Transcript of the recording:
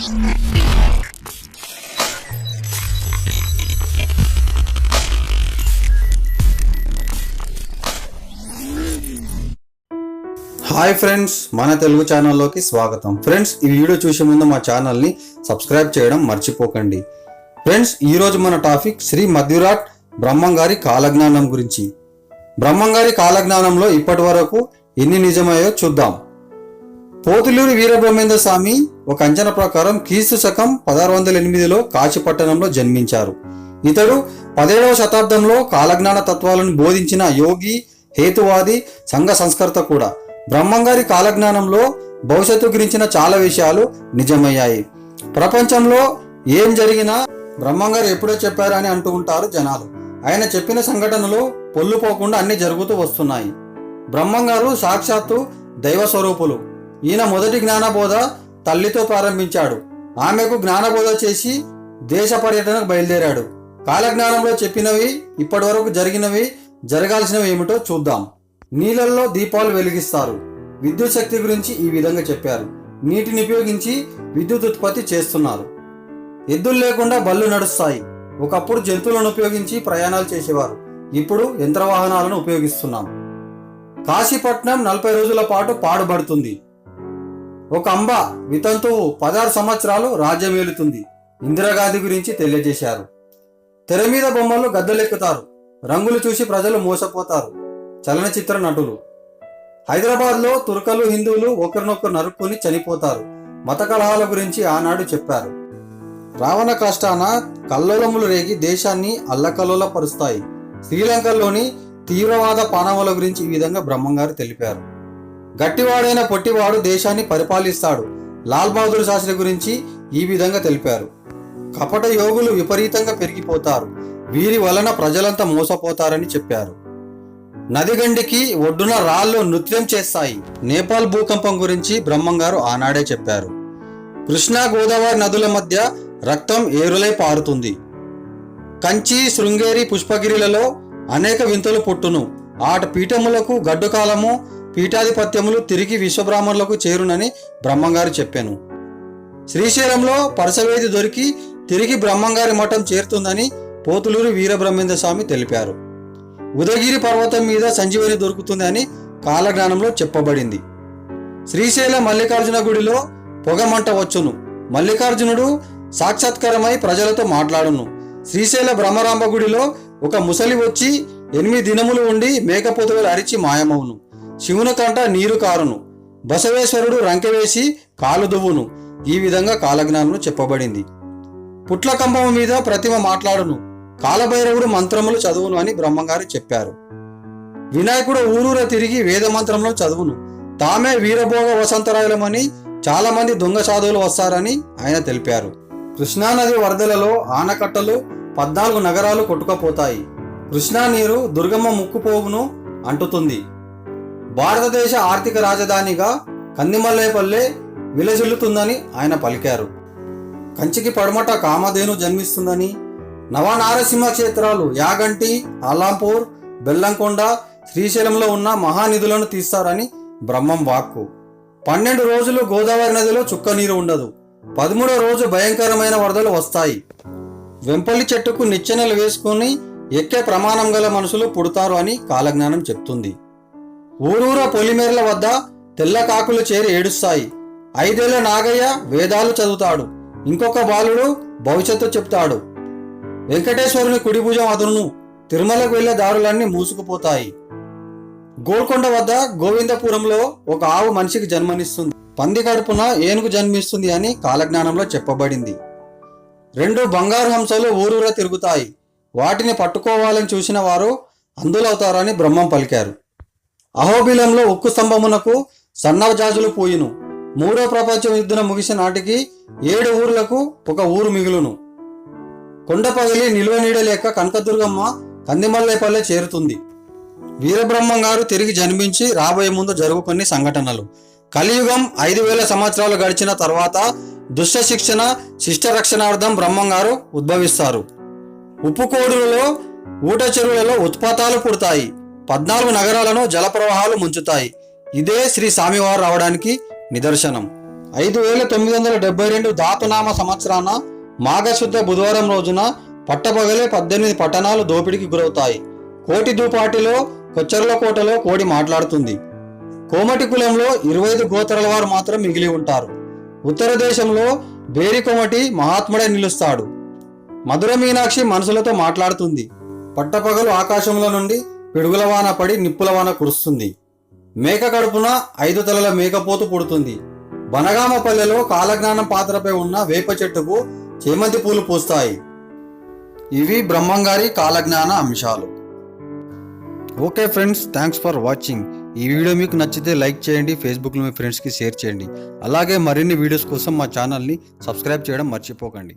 Hi friends మన తెలుగు ఛానల్లోకి స్వాగతం. ఫ్రెండ్స్ ఈ వీడియో చూసే ముందు మా ఛానల్ని సబ్స్క్రైబ్ చేయడం మర్చిపోకండి. ఫ్రెండ్స్ ఈరోజు మన టాపిక్ శ్రీ మధ్యురాట్ బ్రహ్మంగారి కాలజ్ఞానం గురించి. బ్రహ్మంగారి కాలజ్ఞానంలో ఇప్పటి వరకు ఎన్ని నిజమయ్యో చూద్దాం. పోతులూరి వీరబ్రహ్మేంద్ర స్వామి ఒక అంచనా ప్రకారం క్రీస్తు శకం పదహారు వందల ఎనిమిదిలో కాశీపట్టణంలో జన్మించారు. ఇతడు పదిహేడవ శతాబ్దంలో కాలజ్ఞాన తత్వాలను బోధించిన యోగి హేతువాది సంఘ సంస్కర్త కూడా. బ్రహ్మంగారి కాలజ్ఞానంలో భవిష్యత్తు గురించిన చాలా విషయాలు నిజమయ్యాయి. ప్రపంచంలో ఏం జరిగినా బ్రహ్మంగారు ఎప్పుడో చెప్పారని అంటూ ఉంటారు జనాలు. ఆయన చెప్పిన సంఘటనలు పొల్లుపోకుండా అన్ని జరుగుతూ వస్తున్నాయి. బ్రహ్మంగారు సాక్షాత్తు దైవ స్వరూపులు ఈయన మొదటి జ్ఞానబోధ తల్లితో ప్రారంభించాడు. ఆమెకు జ్ఞానబోధ చేసి దేశ పర్యటనకు బయలుదేరాడు. కాలజ్ఞానంలో చెప్పినవి ఇప్పటి వరకు జరిగినవి జరగాల్సినవి ఏమిటో చూద్దాం. నీళ్ళల్లో దీపాలు వెలిగిస్తారు. విద్యుత్ శక్తి గురించి ఈ విధంగా చెప్పారు. నీటిని ఉపయోగించి విద్యుత్ ఉత్పత్తి చేస్తున్నారు. ఎద్దులు లేకుండా బళ్ళు నడుస్తాయి. ఒకప్పుడు జంతువులను ఉపయోగించి ప్రయాణాలు చేసేవారు. ఇప్పుడు యంత్ర వాహనాలను ఉపయోగిస్తున్నాం. కాశీపట్నం నలభై రోజుల పాటు పాడుబడుతుంది. ఒక అంబ వితంతువు పదహారు సంవత్సరాలు రాజ్యం ఏలుతుంది ఇందిరాగాంధీ గురించి తెలియజేశారు. తెర మీద బొమ్మలు గద్దెలెక్కుతారు రంగులు చూసి ప్రజలు మోసపోతారు చలనచిత్ర నటులు. హైదరాబాద్లో తుర్కలు హిందువులు ఒకరినొకరు నరుక్కుని చనిపోతారు మత కలహాల గురించి ఆనాడు చెప్పారు. రావణ కాష్టాన కల్లోలములు రేగి దేశాన్ని అల్లకల్లోల పరుస్తాయి శ్రీలంకలోని తీవ్రవాద పానముల గురించి ఈ విధంగా బ్రహ్మంగారు తెలిపారు. గట్టివాడైన పొట్టివాడు దేశాన్ని పరిపాలిస్తాడు. లాల్ బహదూర్ శాస్త్రి గురించి ఈ విధంగా తెలిపారు. కపట యోగులు విపరీతంగా పెరిగిపోతారు. వీరి వలన ప్రజలంతా మోసపోతారని చెప్పారు. నదిగండికి ఒడ్డున రాళ్ళు నృత్యం చేస్తాయి. నేపాల్ భూకంపం గురించి బ్రహ్మంగారు ఆనాడే చెప్పారు. కృష్ణా గోదావరి నదుల మధ్య రక్తం ఏరులై పారుతుంది. కంచి శృంగేరి పుష్పగిరిలలో అనేక వింతలు పుట్టును. ఆట పీఠములకు గడ్డు కాలము పీఠాధిపత్యములు తిరిగి విశ్వబ్రాహ్మణులకు చేరునని బ్రహ్మంగారు చెప్పాను. శ్రీశైలంలో పరసవేది దొరికి తిరిగి బ్రహ్మంగారి మఠం చేరుతుందని పోతులూరి వీరబ్రహ్మేంద్ర స్వామి తెలిపారు. ఉదయగిరి పర్వతం మీద సంజీవని దొరుకుతుంది అని కాలజ్ఞానంలో చెప్పబడింది. శ్రీశైల మల్లికార్జున గుడిలో పొగమంట వచ్చును. మల్లికార్జునుడు సాక్షాత్కారమై ప్రజలతో మాట్లాడును. శ్రీశైల బ్రహ్మరాంబ గుడిలో ఒక ముసలి వచ్చి ఎనిమిది దినములు ఉండి మేకపోతులు అరిచి మాయమవును. శివుని కంట నీరు కారును. బసవేశ్వరుడు రంకెవేసి కాలు దువ్వును. ఈ విధంగా కాలజ్ఞానంలో చెప్పబడింది. పుట్ల మీద ప్రతిమ మాట్లాడును. కాలభైరవుడు మంత్రములు చదువును అని బ్రహ్మంగారు చెప్పారు. వినాయకుడు ఊరూర తిరిగి వేద మంత్రంలో చదువును. తామే వీరభోగ వసంతరాయులమని చాలా మంది దొంగ సాధువులు వస్తారని ఆయన తెలిపారు. కృష్ణానది వరదలలో ఆనకట్టలు పద్నాలుగు నగరాలు కొట్టుకపోతాయి. కృష్ణా నీరు దుర్గమ్మ ముక్కుపోగును అంటుతుంది. భారతదేశ ఆర్థిక రాజధానిగా కందిమల్లేపల్లె విలజిల్లుతుందని ఆయన పలికారు. కంచికి పడమట కామధేను జన్మిస్తుందని నవనారసింహ క్షేత్రాలు యాగంటి అల్లాంపూర్ బెల్లంకొండ శ్రీశైలంలో ఉన్న మహానిధులను తీస్తారని బ్రహ్మం వాక్కు. పన్నెండు రోజులు గోదావరి నదిలో చుక్క నీరు ఉండదు. పదమూడో రోజు భయంకరమైన వరదలు వస్తాయి. వెంపల్లి చెట్టుకు నిచ్చెనలు వేసుకుని ఎక్కే ప్రమాణం గల మనుషులు పుడతారు అని కాలజ్ఞానం చెప్తుంది. ఊరూర పొలిమేరల వద్ద తెల్ల కాకులు చేరి ఏడుస్తాయి. ఐదేళ్ళ నాగయ్య వేదాలు చదువుతాడు. ఇంకొక బాలుడు భవిష్యత్తు చెప్తాడు. వెంకటేశ్వరుని కుడిభుజం అదును తిరుమలకు వెళ్ళే దారులన్నీ మూసుకుపోతాయి. గోల్కొండ వద్ద గోవిందపురంలో ఒక ఆవు మనిషికి జన్మనిస్తుంది. పంది కడుపున ఏనుగు జన్మిస్తుంది అని కాలజ్ఞానంలో చెప్పబడింది. రెండు బంగారు హంసలు ఊరూరా తిరుగుతాయి. వాటిని పట్టుకోవాలని చూసిన వారు అందులవుతారని బ్రహ్మం పలికారు. అహోబిలంలో ఉక్కు స్తంభమునకు సన్నవజాజులు పోయిను. మూడో ప్రపంచ యుద్ధం ముగిసిన నాటికి ఏడు ఊర్లకు ఒక ఊరు మిగులును. కొండపగిలి నిల్వ నీడలేక కనకదుర్గమ్మ కందిమల్లేపల్లె చేరుతుంది. వీరబ్రహ్మం గారు తిరిగి జన్మించి రాబోయే ముందు జరుగు కొన్ని సంఘటనలు. కలియుగం ఐదు వేల సంవత్సరాలు గడిచిన తర్వాత దుష్ట శిక్షణ శిష్ట రక్షణార్థం బ్రహ్మం గారు ఉద్భవిస్తారు. ఉప్పుకోడులలో ఊట చెరువులలో ఉత్పాతాలు పుడతాయి. పద్నాలుగు నగరాలను జలప్రవాహాలు ముంచుతాయి. ఇదే శ్రీ స్వామివారు రావడానికి నిదర్శనం. ఐదు వేల తొమ్మిది వందల డెబ్బై రెండు ధాతునామ సంవత్సరాన మాఘశుద్ధ బుధవారం రోజున పట్టపగలే పద్దెనిమిది పట్టణాలు దోపిడికి గురవుతాయి. కోటి దూపాటిలో కొచ్చర్ల కోటలో కోడి మాట్లాడుతుంది. కోమటి కులంలో ఇరవై ఐదు గోత్రాల వారు మాత్రం మిగిలి ఉంటారు. ఉత్తర దేశంలో బేరి కోమటి మహాత్ముడే నిలుస్తాడు. మధుర మీనాక్షి మనసులతో మాట్లాడుతుంది. పట్టపగలు ఆకాశంలో నుండి పిడుగుల వాన పడి నిప్పుల వాన కురుస్తుంది. మేక కడుపున ఐదు తలల మేకపోతు పుడుతుంది. బనగామ పల్లెలో కాలజ్ఞానం పాత్రపై ఉన్న వేప చెట్టుకు చేమంతి పూలు పూస్తాయి. ఇవి బ్రహ్మంగారి కాలజ్ఞాన అంశాలు. Okay friends thanks for watching. ఈ వీడియో మీకు నచ్చితే లైక్ చేయండి ఫేస్బుక్లో మీ ఫ్రెండ్స్కి షేర్ చేయండి. అలాగే మరిన్ని వీడియోస్ కోసం మా ఛానల్ని సబ్స్క్రైబ్ చేయడం మర్చిపోకండి.